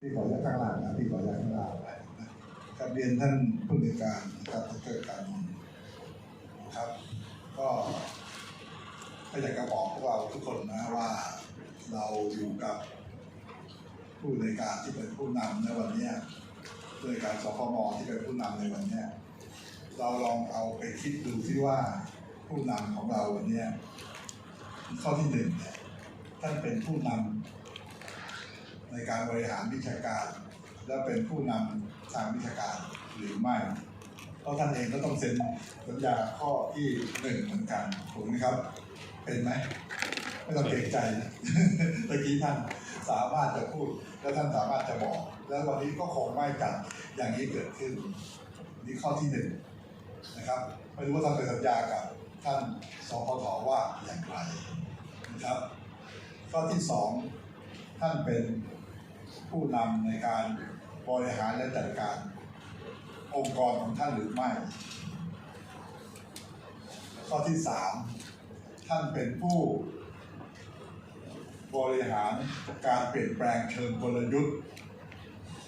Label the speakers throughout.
Speaker 1: ที่ขออนุญาตข้างล่างนะที่ขออนุญาตข้างล่างไปนะครับเรียนท่านผู้ในการนะครับดรการนนท์นะครับ ก็ก็อยากจะบอกพวกเราทุกคนนะว่าเราอยู่กับผู้ในการที่เป็นผู้นำในวันนี้ยผู้ในวยการสพมที่เป็นผู้นำในวันนี้เราลองเอาไปคิดดูที่ว่าผู้นำของเราวันนี้ข้อที่หนึ่งท่านเป็นผู้นำ ในการบริหารวิชาการ และเป็นผู้นำทางวิชาการหรือไม่ เพราะท่านเองก็ต้องเซ็นสัญญาข้อที่หนึ่งเหมือนกันถูกไหมครับ เป็นไหมไม่ต้องเกรงใจนะเมื่อกี้ท่านสามารถจะพูด และท่านสามารถจะบอก แล้ววันนี้ก็คงไม่จัดอย่างนี้เกิดขึ้น นี่ข้อที่หนึ่งนะครับไม่รู้ว่าท่านไปสัญญากับท่านสพทว่าอย่างไรนะครับ ข้อที่สองท่านเป็น ผู้นำในการบริหารและจัดการ องค์กรของท่านหรือไม่ ข้อที่สามท่านเป็นผู้บริหารการเปลี่ยนแปลงเชิงกลยุทธ์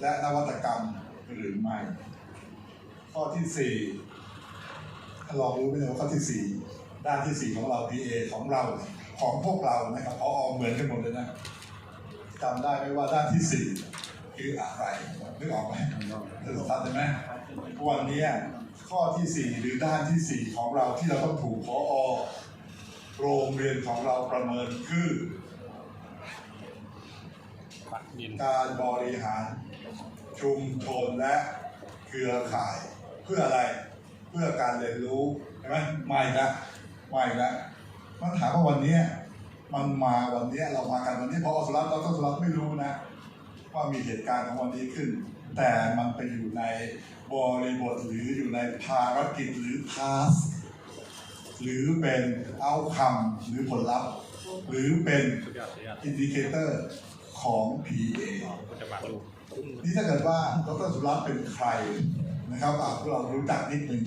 Speaker 1: และนวัตกรรมหรือไม่ ข้อที่สี่ท่าลองรู้ไหมว่าข้อที่สี่ด้านที่สี่ของเรา PA ของเราของพวกเรานะครับพออเหมือนกันหมดเลยนะ จำได้ไหมว่าด้านที่สี่คืออะไรนึกออกไหมเออทำได้ไหมวันนี้ข้อที่สี่หรือด้านที่สี่ของเราที่เราต้องถูกพออโรงเรียนของเราประเมินคือ
Speaker 2: กา
Speaker 1: รบริหารชุมชนและเครือข่ายเพื่ออะไร เพื่อการเรียนรู้ใช่ไหมไม่ละไม่ละมันถามว่าวันนี้ มันมาวันนี้เรามากันวันนี้เพราะอสุรัตน์เราก็สุรัตน์ไม่รู้นะว่ามีเหตุการณ์ของวันนี้ขึ้น แต่มันไปอยู่ในบริบทหรืออยู่ในภารกิจหรือทาสหรือเป็นเอาคำหรือผลลัพธ์หรือเป็น
Speaker 2: อิ
Speaker 1: นดิเคเตอร์ของ PA นี่ถ้าเกิดว่าดรสุรัตน์เป็นใครนะครับอะพวกเรารู้จักนิดนึง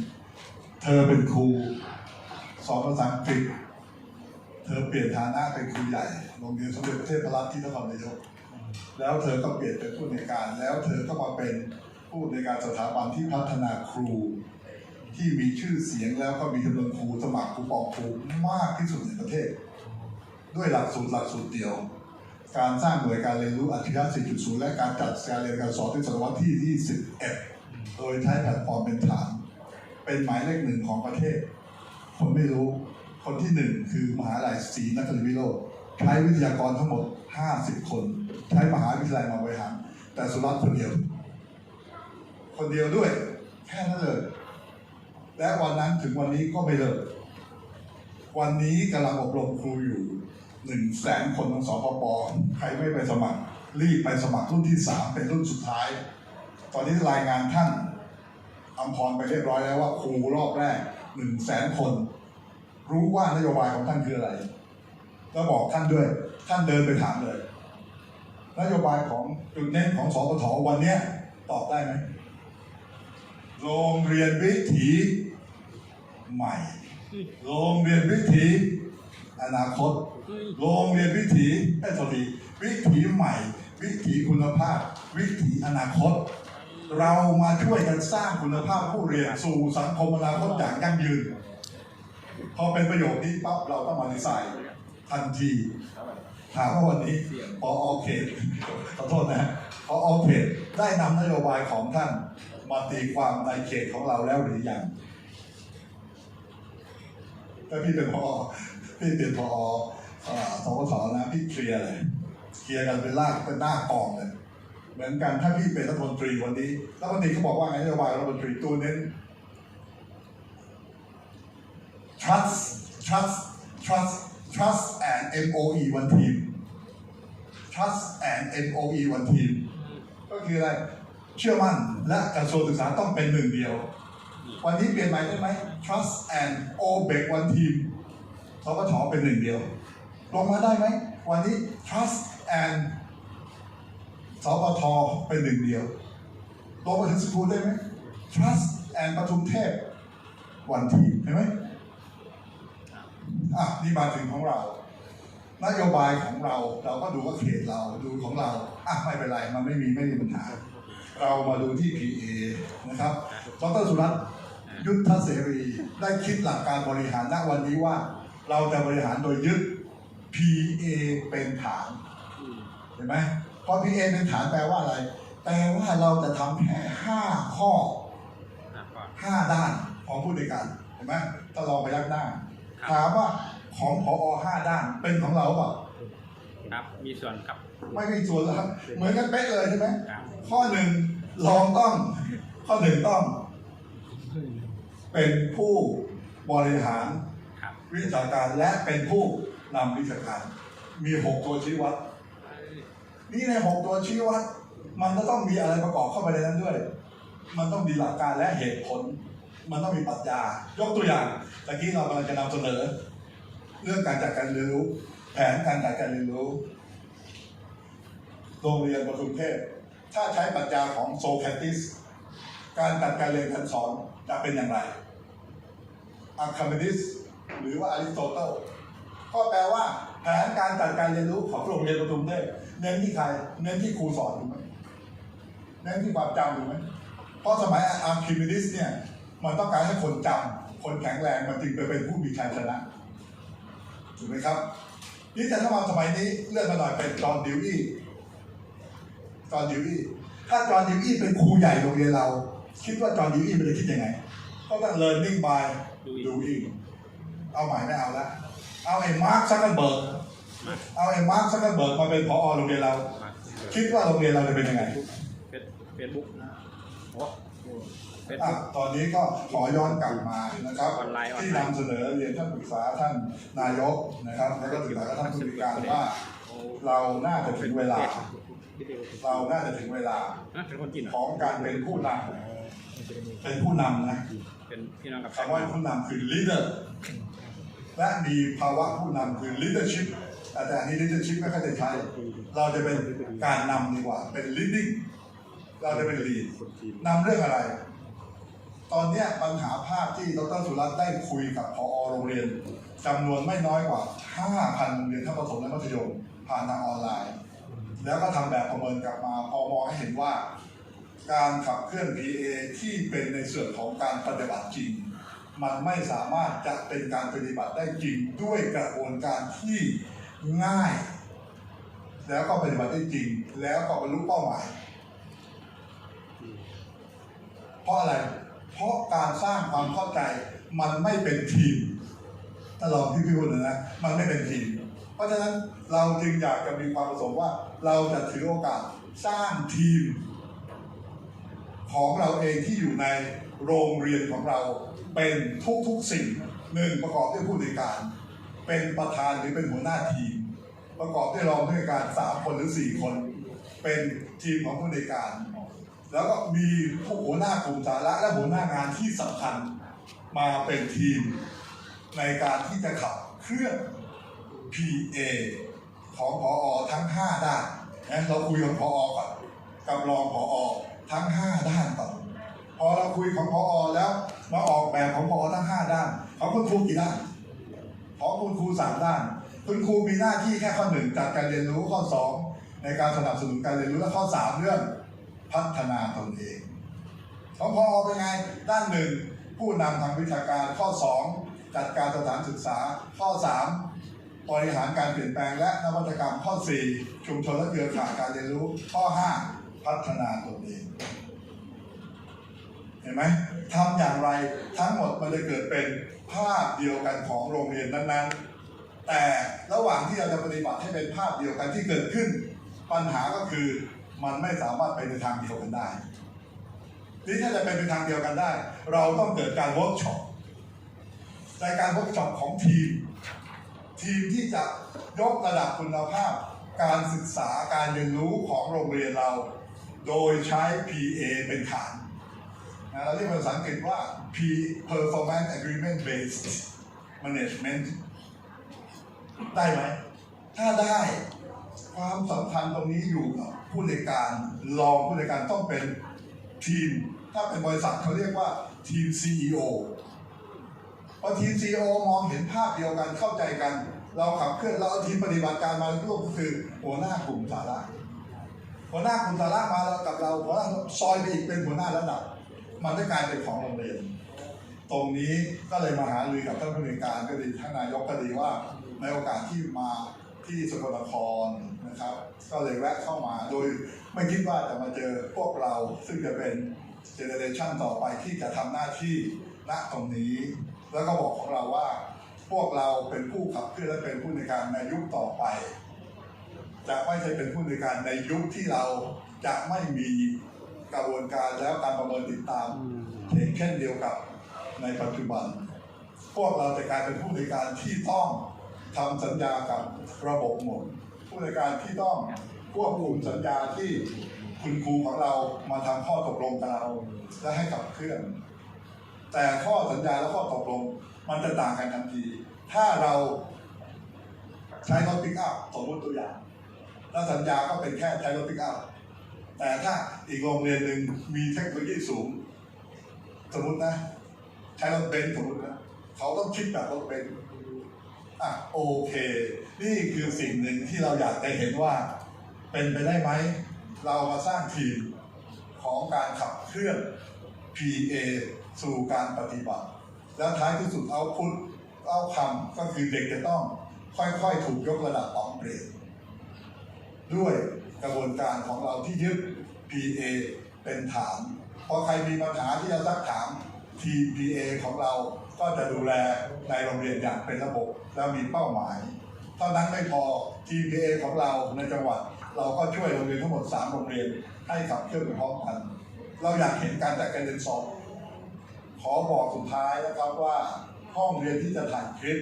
Speaker 1: เธอเป็นครู สอนภาษาอังกฤษ เธอเปลี่ยนฐานะเป็นครูใหญ่โรงเรียนสมเด็จพระเทพรัตน์ที่นครนายก แล้วเธอก็เปลี่ยนเป็นผู้ในการ แล้วเธอก็มาเป็นผู้ในการสถาบันที่พัฒนาครู ที่มีชื่อเสียงแล้วก็มีจำนวนครูสมัครครูปองครูมากที่สุดในประเทศ ด้วยหลักสูตรหลักสูตรเดียว การสร้างหน่วยการเรียนรู้อัจฉริยะ 4.0 และการจัดการเรียนการสอนที่ศตวรรษที่ 21 โดยใช้แพลตฟอร์มเป็นฐาน เป็นหมายเลขหนึ่งของประเทศ คนไม่รู้ คนที่หนึ่งคือมหาลัยศรีนครินทรวิโรธใช้วิทยากรทั้งหมด 50 คน ใช้มหาวิทยาลัยมาบริหาร แต่สุรัตน์คนเดียว คนเดียวด้วย แค่นั้นเลย และวันนั้นถึงวันนี้ก็ไม่เลิก วันนี้กำลังอบรมครูอยู่หนึ่งแสนคนของสพปใครไม่ไปสมัคร รีบไปสมัครรุ่นที่สามเป็นรุ่นสุดท้าย ตอนนี้รายงานท่านอำพรไปเรียบร้อยแล้วว่าครูรอบแรกหนึ่งแสนคน รู้ว่านโยบายของท่านคืออะไร แล้วบอกท่านด้วย ท่านเดินไปถามเลย นโยบายของจุดเน้นของสปทวันนี้ตอบได้ไหมโรงเรียนวิถีใหม่ โรงเรียนวิถีอนาคต โรงเรียนวิถีไอ้สวัสดีวิถีใหม่ วิถีคุณภาพ วิถีอนาคต เรามาช่วยกันสร้างคุณภาพผู้เรียนสู่สังคมอนาคตอย่างยั่งยืน พอเป็นประโยคนี้ปั๊บเราต้องมาดีไซน์ทันทีถามว่าวันนี้พออเขตขอโทษนะพออเขตได้นำนโยบายของท่านมาตีความในเขตของเราแล้วหรือยังถ้าพี่เป็นพอพี่เป็นพอเอ่อสวทนะพี่เคลียร์เลยเคลียร์กันเป็นลากเป็นหน้ากองเลยเหมือนกันถ้าพี่เป็นรัฐมนตรีวันนี้รัฐมนตรีเขาบอกว่าไงนโยบายรัฐมนตรีตัวเน้น trust trust trust trust and MOE one team trust and MOE one team ก็คืออะไร เชื่อมั่นและกระทรวงศึกษาต้องเป็นหนึ่งเดียว วันนี้เปลี่ยนใหม่ได้ไหม trust and obey one team สปทเป็นหนึ่งเดียว ลงมาได้ไหม วันนี้ trust and สปทเป็นหนึ่งเดียวลงมาถึงสกูลได้ไหม trust and ปทุมเทพ one team เห็นไหม อะนี่มาถึงของเรา นโยบายของเราเราก็ดูว่าเขตเราดูของเราอะไม่เป็นไรมันไม่มีไม่มีปัญหา เรามาดูที่ PA นะครับดรสุรัตน์ยุทธเสรีได้คิดหลักการบริหารณวันนี้ว่า เราจะบริหารโดยยึด PA เป็นฐานเห็นไหมเพราะ PA เป็นฐานแปลว่าอะไร แปลว่าเราจะทำแค่ห้าข้อห้าด้านของผู้ในวยการเห็นไหมถ้าลองไปยักหน้า ถามว่าของพอห้าด้านเป็นของเราเปล่า
Speaker 2: ครับ มีส่วนครับ
Speaker 1: ไม่มีส่วนแล้วครับเหมือนกันเป๊ะเลยใช่ไหม
Speaker 2: ครับ
Speaker 1: ข้อหนึ่งลองต้อง ข้อหนึ่งต้อง เป็นผู้บริหาร
Speaker 2: ครับ
Speaker 1: วิชาการและเป็นผู้นำวิชาการ มีหกตัวชี้วัด นี่ในหกตัวชี้วัด มันก็ต้องมีอะไรประกอบเข้าไปในนั้นด้วย มันต้องมีหลักการและเหตุผล มันต้องมีปรัชญายกตัวอย่างตะกี้เรากำลังจะนำเสนอ เรื่องการจัดการเรียนรู้ แผนการจัดการเรียนรู้โรงเรียนประทุมเทพถ้าใช้ปรัชญาของโซแครติสการจัดการเรียนการสอนจะเป็นอย่างไรอาร์คาเมดิสหรือว่าอริสโตเติลก็แปลว่าแผนการจัดการเรียนรู้ของโรงเรียนประทุมเทพเน้นที่ใครเน้นที่ครูสอนถูกไหมเน้นที่ความจำถูกไหมเพราะสมัยอาร์คิมิดิสเนี่ย มันต้องการให้คนจำคนแข็งแรงมันจึงไปเป็นผู้มีชัยชนะถูกไหมครับนี่แต่ถ้ามาสมัยนี้เลื่อนมาหน่อยเป็นจอห์นดิวอี้จอห์นดิวอี้ถ้าจอห์นดิวอี้เป็นครูใหญ่โรงเรียนเรา คิดว่าจอห์นดิวอี้มันจะคิดยังไงก็ต้อง learning by doing เอาใหม่ไม่เอาละเอาไอ้มาร์คซักเกอร์เบิร์กเอาไอ้มาร์คซักเกอร์เบิร์กมาเป็นพอโรงเรียนเรา
Speaker 2: มา
Speaker 1: คิดว่าโรงเรียนเราจะเป็นยังไง
Speaker 2: เฟซเฟซบุ๊กโอ้เฟซ
Speaker 1: อะ
Speaker 2: บุ๊ก
Speaker 1: ตอนนี้ก็ขอย้อนกลับมานะครับ
Speaker 2: ออนไลน์ออนไลน์
Speaker 1: ที่นำเสนอเรียนท่านปรึกษาท่านนายกนะครับ แล้วก็ปรึกษากับท่านผู้บริการว่า เราน่าจะถึงเวลา เราน่าจะถึงเวลา
Speaker 2: อะเป็นคนจีนเหร
Speaker 1: ข
Speaker 2: อ
Speaker 1: องการเป็นผู้นำเป็นผู้นำนะ
Speaker 2: เป็นพี่น้องกับ
Speaker 1: คำว่าผู้นำคือ leader และมีภาวะผู้นำคือ leadership แต่อันนี้ leadership ไม่ค่อยได้ใช้เราจะเป็นการนำดีกว่า เป็น leading เราจะเป็น lead นำเรื่องอะไร ตอนนี้ปัญหาภาพที่ดรสุรัตน์ได้คุยกับพอโรงเรียนจำนวนไม่น้อยกว่า 5,000โรงเรียนทั้งประถมและมัธยมผ่านทางออนไลน์ แล้วก็ทำแบบประเมินกลับมาพอมองให้เห็นว่า การขับเคลื่อน PA ที่เป็นในส่วนของการปฏิบัติจริง มันไม่สามารถจะเป็นการปฏิบัติได้จริงด้วยกระบวนการที่ง่าย แล้วก็ปฏิบัติได้จริง แล้วก็บรรลุเป้าหมาย เพราะอะไร เพราะการสร้างความเข้าใจมันไม่เป็นทีมถ้าลองที่พี่พูดเลยนะมันไม่เป็นทีม เพราะฉะนั้นเราจึงอยากจะมีความประสงค์ว่า เราจะถือโอกาสสร้างทีม ของเราเองที่อยู่ในโรงเรียนของเราเป็นทุกๆสิ่งหนึ่งประกอบด้วยผู้บริการ เป็นประธานหรือเป็นหัวหน้าทีม ประกอบด้วยรองผู้บริการสามคนหรือสี่คน เป็นทีมของผู้บริการ แล้วก็มีผู้หัวหน้ากลุ่มสาระและหัวหน้างานที่สำคัญมาเป็นทีม ในการที่จะขับเคลื่อน PA ของพออทั้ง 5 ด้านนะเราคุยกับพออก่อนกับรองพออทั้ง 5 ด้านก่อนพอเราคุยของพออแล้วมาออกแบบของพออทั้ง 5 ด้านของคุณครูกี่ด้านของคุณครูสามด้าน คุณครูมีหน้าที่แค่ข้อหนึ่งจัดการเรียนรู้ข้อสองในการสนับสนุนการเรียนรู้และข้อสามเรื่อง พัฒนาตนเองของพอเป็นไง ด้านหนึ่งผู้นำทางวิชาการข้อสองจัดการสถานศึกษาข้อสามบริหารการเปลี่ยนแปลงและนวัตกรรมข้อสี่ชุมชนและเครือข่ายการเรียนรู้ ข้อห้าพัฒนาตนเอง เห็นไหมทำอย่างไรทั้งหมดมันจะเกิดเป็นภาพเดียวกันของโรงเรียนนั้นๆ แต่ระหว่างที่เราจะปฏิบัติให้เป็นภาพเดียวกันที่เกิดขึ้น ปัญหาก็คือ มันไม่สามารถไปในทางเดียวกันได้นี่ถ้าจะเป็นไปทางเดียวกันได้ เราต้องเกิดการเวิร์กช็อปในการเวิร์กช็อปของทีม ทีมที่จะยกระดับคุณภาพ การศึกษาการเรียนรู้ของโรงเรียนเรา โดยใช้ PA เป็นฐานนะเราเรียกภาษาอังกฤษว่า P Performance Agreement Based Management ได้ไหม ถ้าได้ความสำคัญตรงนี้อยู่กับ ผู้ในการรองผู้ในการต้องเป็นทีม ถ้าเป็นบริษัทเขาเรียกว่าทีม CEO พอทีม CEO มองเห็นภาพเดียวกันเข้าใจกัน เราขับเคลื่อนเราเอาทีมปฏิบัติการมาร่วมก็คือหัวหน้ากลุ่มสาระหัวหน้ากลุ่มสาระมาแล้วกับเราหัวหน้าซอยไปอีกเป็นหัวหน้าระดับ มันได้กลายเป็นของโรงเรียนตรงนี้ก็เลยมาหารือกับท่านผู้ในการก็ดีท่านนายกก็ดีว่าในโอกาสที่มาที่สกลนคร นะครับ ก็เลยแวะเข้ามาโดยไม่คิดว่าจะมาเจอพวกเราซึ่งจะเป็นเจเนเรชันต่อไปที่จะทำหน้าที่ณตรงนี้ แล้วก็บอกของเราว่า พวกเราเป็นผู้ขับเคลื่อนและเป็นผู้ในการในยุคต่อไป จะไม่ใช่เป็นผู้ในการในยุคที่เราจะไม่มีกระบวนการแล้วการประเมินติดตามเช่นเดียวกับในปัจจุบัน พวกเราจะกลายเป็นผู้ในการที่ต้องทำสัญญากับระบบหมด ผู้ในการที่ต้องควบคุมสัญญาที่คุณครูของเรามาทำข้อตกลงกับเราและให้ขับเคลื่อน แต่ข้อสัญญาและข้อตกลงมันจะต่างกันทันที ถ้าเราใช้รถปิกอัพสมมติตัวอย่าง แล้วสัญญาก็เป็นแค่ใช้รถปิกอัพแต่ถ้าอีกโรงเรียนหนึ่งมีเทคโนโลยีสูง สมมตินะ ใช้รถเบนซ์สมมตินะ เขาต้องคิดแบบรถเบนซ์ อะโอเค นี่คือสิ่งหนึ่งที่เราอยากจะเห็นว่า เป็นไปได้ไหม เรามาสร้างทีมของการขับเคลื่อน PA สู่การปฏิบัติ แล้วท้ายที่สุดเอาพุทเอาคำก็คือเด็กจะต้อง ค่อยๆ ถูกยกระดับปรับเปลี่ยนด้วยกระบวนการของเราที่ยึด PA เป็นฐาน พอใครมีปัญหาที่จะซักถาม ทีม PA ของเราก็จะดูแลในโรงเรียนอย่างเป็นระบบ และมีเป้าหมายเท่านั้นไม่พอทีม PA ของเราในจังหวัด เราก็ช่วยโรงเรียนทั้งหมด 3 โรงเรียนให้ขับเคลื่อนไปพร้อมกัน เราอยากเห็นการจัดการเรียนสอบขอบอกสุดท้ายนะครับว่าห้องเรียนที่จะถ่ายคลิป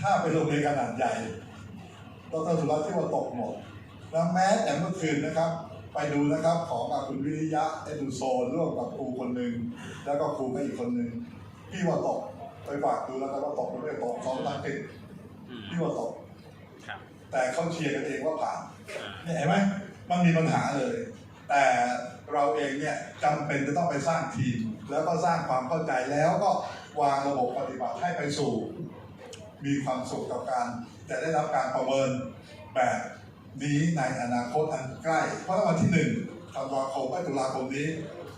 Speaker 1: ถ้าเป็นโรงเรียนขนาดใหญ่ดรสุรัตน์ที่ว่าตกหมดแล้วแม้แต่เมื่อคืนนะครับ ไปดูนะครับของอาคุณวิริยะเอดูโซนร่วมกับครูคนหนึ่งแล้วก็ครูก็อีกคนหนึ่งพี่ว่าตกไปฝากดูแล้วกันว่าตกหรือไม่ตกสองตังติดพี่ว่าตก
Speaker 2: ครับ
Speaker 1: แต่เขาเชียร์กันเองว่าผ่าน
Speaker 2: อ่า
Speaker 1: เนี่ยเห็นไหมมันมีปัญหาเลย แต่เราเองเนี่ยจำเป็นจะต้องไปสร้างทีม แล้วก็สร้างความเข้าใจแล้วก็วางระบบปฏิบัติให้ไปสู่ มีความสุขกับการ จะได้รับการประเมินแบบ นี้ในอนาคตอันใกล้ เพราะวันที่หนึ่งธันวาคมและตุลาคมนี้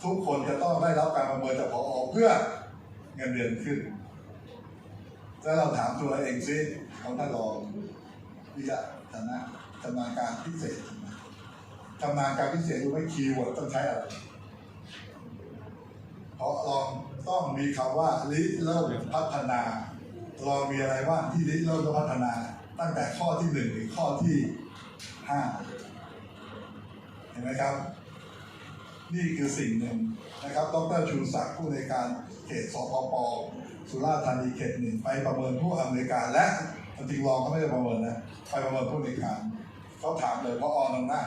Speaker 1: ทุกคนจะต้องได้รับการประเมินจากพอเพื่อเงินเดือนขึ้นแล้วเราถามตัวเองซิของท่านรองวิทยาฐานะชำนาญการพิเศษชำนาญการพิเศษรู้ไหมคีย์เวิร์ดต้องใช้อะไรเพราะลองต้องมีคำว่าริเริ่มพัฒนาลองมีอะไรบ้างที่ริเริ่มพัฒนา ตั้งแต่ข้อที่หนึ่งถึงข้อที่ ห้าเห็นไหมครับ นี่คือสิ่งหนึ่งนะครับ ดรชูศักดิ์ผู้ในการเขตสพปสุราษฎร์ธานีเขตหนึ่งไปประเมินผู้อำนวยการและจริงๆรองเขาไม่ได้ประเมินนะไปประเมินผู้ในวยการเขาถามเลยพออนำหน้า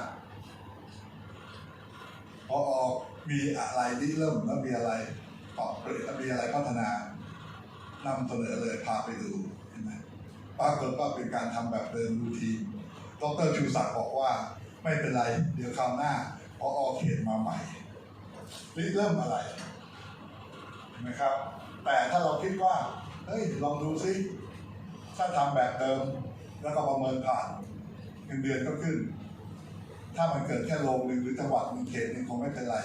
Speaker 1: พออมีอะไรที่เริ่มแล้วมีอะไรปรับเปลี่ยนแล้วมีอะไรพัฒนานำเสนอเลยพาไปดูเห็นไหมปรากฏว่าเป็นการทำแบบเดิมรูทีน ดรชูศักดิ์บอกว่าไม่เป็นไร เดี๋ยวคราวหน้าพออเขตมาใหม่ริเริ่มอะไรนไหมครับ แต่ถ้าเราคิดว่า เฮ้ย ลองดูซิถ้าทำแบบเดิม แล้วก็ประเมินผ่านเงินเดือนก็ขึ้น ถ้ามันเกิดแค่โรงหนึ่งหรือจังหวัดหนึ่งเขตหนึ่งคงไม่เป็นไร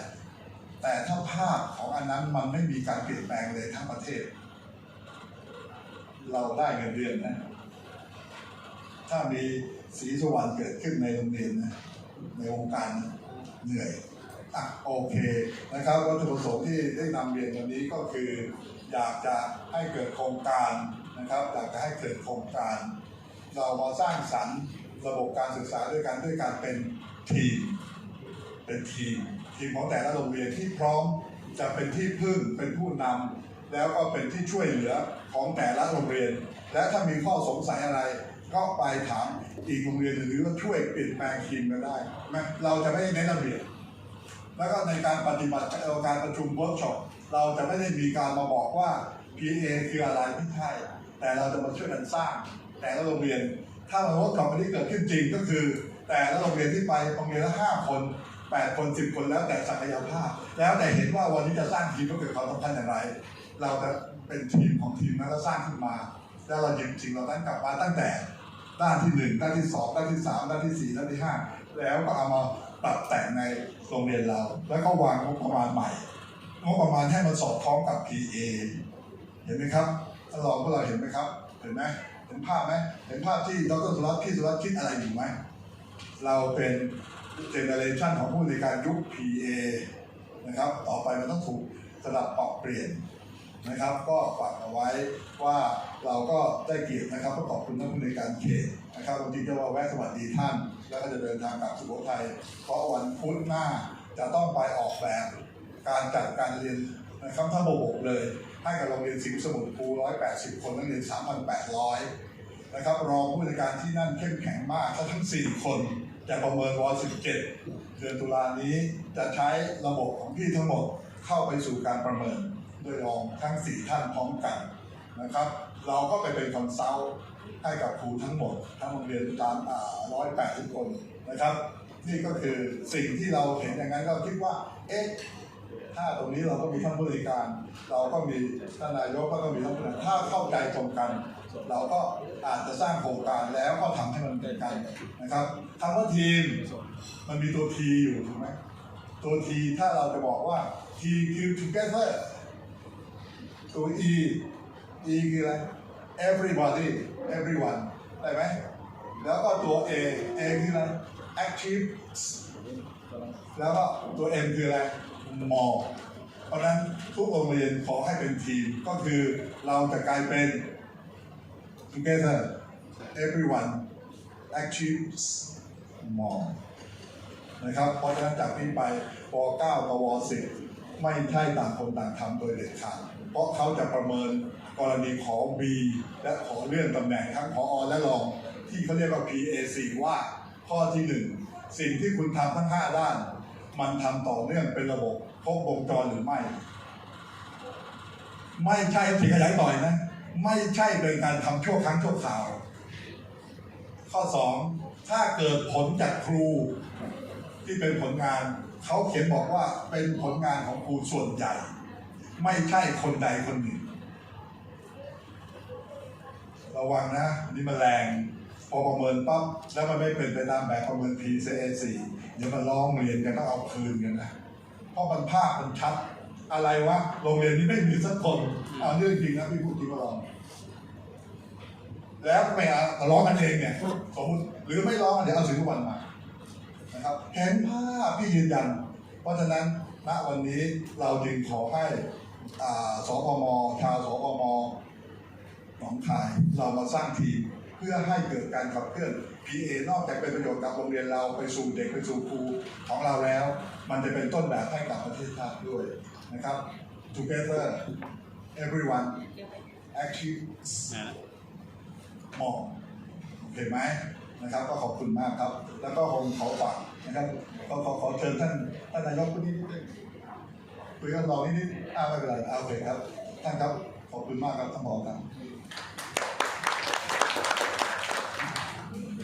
Speaker 1: แต่ถ้าภาพของอันนั้นมันไม่มีการเปลี่ยนแปลงเลยทั้งประเทศ เราได้เงินเดือนนะ ถ้ามี สีสวรรค์เกิดขึ้นในโรงเรียนนะในวงการเหนื่อยอะโอเคนะครับวัตถุประสงค์ที่ได้นำเรียนวันนี้ก็คือ อยากจะให้เกิดโครงการนะครับอยากจะให้เกิดโครงการ เรามาสร้างสรรค์ระบบการศึกษาด้วยกันด้วยการเป็นทีม เป็นทีมทีมของแต่ละโรงเรียนที่พร้อมจะเป็นที่พึ่งเป็นผู้นำ แล้วก็เป็นที่ช่วยเหลือของแต่ละโรงเรียน และถ้ามีข้อสงสัยอะไร ก็ไปถามอีกโรงเรียนหรือว่าช่วยเปลี่ยนแปลงทีมก็ได้ไหมเราจะไม่ได้เน้นระเบียบแล้วก็ในการปฏิบัติการประชุมเวิร์กช็อปเราจะไม่ได้มีการมาบอกว่า PA คืออะไรไม่ใช่แต่เราจะมาช่วยกันสร้าง แต่ละโรงเรียน ถ้ามันเวิร์กช็อปอันนี้เกิดขึ้นจริงก็คือ แต่ละโรงเรียนที่ไปโรงเรียนละห้าคนแปดคนสิบคนแล้วแต่ศักยภาพ แล้วแต่เห็นว่าวันนี้จะสร้างทีมก็เกิดความสำคัญอย่างไร เราจะเป็นทีมของทีมนั้นแล้วสร้างขึ้นมา แล้วเราหยิบสิ่งเหล่านั้นกลับมาตั้งแต่ด้านที่หนึ่งด้านที่สองด้านที่สามด้านที่สี่ด้านที่ห้าแล้วก็เอามาปรับแต่งในโรงเรียนเรา แล้วก็วางงบประมาณใหม่งบประมาณให้มันสอดคล้องกับ PA เห็นไหมครับท่านรองพวกเราเห็นไหมครับ เห็นไหมเห็นภาพไหมเห็นภาพที่ดรสุรัตน์พี่สุรัตน์คิดอะไรอยู่ไหมเราเป็นเจเนอเรชันของผู้ในการยุค PA นะครับ ต่อไปมันต้องถูกสลับปรับเปลี่ยน นะครับ ก็ฝากเอาไว้ว่าเราก็ได้เกียรตินะครับก็ขอบคุณท่านผู้ในการเขตนะครับวันที่จะว่าแวะสวัสดีท่าน แล้วก็จะเดินทางกลับสุโขทัยเพราะวันพุธหน้าจะต้องไปออกแบบการจัดการเรียนนะครับทั้งระบบเลย ให้กับโรงเรียนสิงห์สมุทรครู180 คนนักเรียน 3,800 นะครับรองผู้ในการที่นั่นเข้มแข็งมากถ้าทั้ง 4 คนจะประเมินว17 เดือนตุลานี้จะใช้ระบบของพี่ทั้งหมดเข้าไปสู่การประเมิน โดยรองทั้ง 4 ท่านพร้อมกันนะครับ เราก็ไปเป็นคอนซัลท์ให้กับครูทั้งหมด ทั้งโรงเรียนตามอ่า180คนนะครับ นี่ก็คือสิ่งที่เราเห็นอย่างนั้นก็คิดว่า เอ๊ะถ้าตรงนี้เราก็มีท่านผู้บริการ เราก็มีท่านนายกก็มีท่านผู้บริการถ้าเข้าใจตรงกัน เราก็อาจจะสร้างโครงการแล้วก็ทำให้มันเป็นกันนะครับคำว่าทีมมันมีตัวทีอยู่ถูกไหมตัวทีถ้าเราจะบอกว่าทีคือ together ตัว e e คืออะไร everybody everyone ได้ไหมแล้วก็ตัว a a คืออะไร active แล้วก็ตัว M คืออะไร more เพราะนั้นทุกโรงเรียนขอให้เป็นทีม ก็คือเราจะกลายเป็น together everyone achieves more นะครับ เพราะฉะนั้นจากนี้ไปป .9 กับว .10 ไม่ใช่ต่างคนต่างทำโดยเด็ดขาด เพราะเขาจะประเมินกรณีขอ B และขอเลื่อนตำแหน่งทั้งพออและรอง ที่เขาเรียกว่า PAC ว่าข้อที่หนึ่งสิ่งที่คุณทำทั้ง5ด้าน มันทำต่อเนื่องเป็นระบบครบวงจรหรือไม่ ไม่ใช่สิ่งขยายต่อยนะ ไม่ใช่เป็นการทำชั่วครั้งชั่วคราว ข้อ2ถ้าเกิดผลจากครูที่เป็นผลงาน เขาเขียนบอกว่าเป็นผลงานของครูส่วนใหญ่ ไม่ใช่คนใดคนหนึ่ง ระวังนะ นี่มันแรง พอประเมินปั๊บแล้วมันไม่เป็นไปตามแบบประเมิน PCA4 เดี๋ยวมันร้องเรียนกันต้องเอาคืนกันนะเพราะมันภาพมันชัด อะไรวะโรงเรียนนี้ไม่มีสักคนเอาเรื่องจริงนะพี่พูดจริงมาลองแล้วไม่เอาร้องกันเองเนี่ยสมมติหรือไม่ร้องเดี๋ยวเอาสิงทุกวันมานะครับเห็นภาพที่ยืนยัน เพราะฉะนั้นณวันนี้เราจึงขอให้ อ่าสพมชาวสพมหนองคาย เรามาสร้างทีมเพื่อให้เกิดการขับเคลื่อน PA นอกจากเป็นประโยชน์กับโรงเรียนเราไปสู่เด็กไปสู่ครูของเราแล้ว มันจะเป็นต้นแบบให้กับประเทศชาติด้วยนะครับ together everyone actually มองโอเคไหมนะครับ ก็ขอบคุณมากครับ แล้วก็คงขอฝากนะครับก็ขอขอเชิญท่านท่านนายกคนนี้นิดนึง คุยกับเรานิดนิดอ้าไม่เป็นไรเอาโอเคครับท่านครับขอบคุณมากครับท่านบอครับ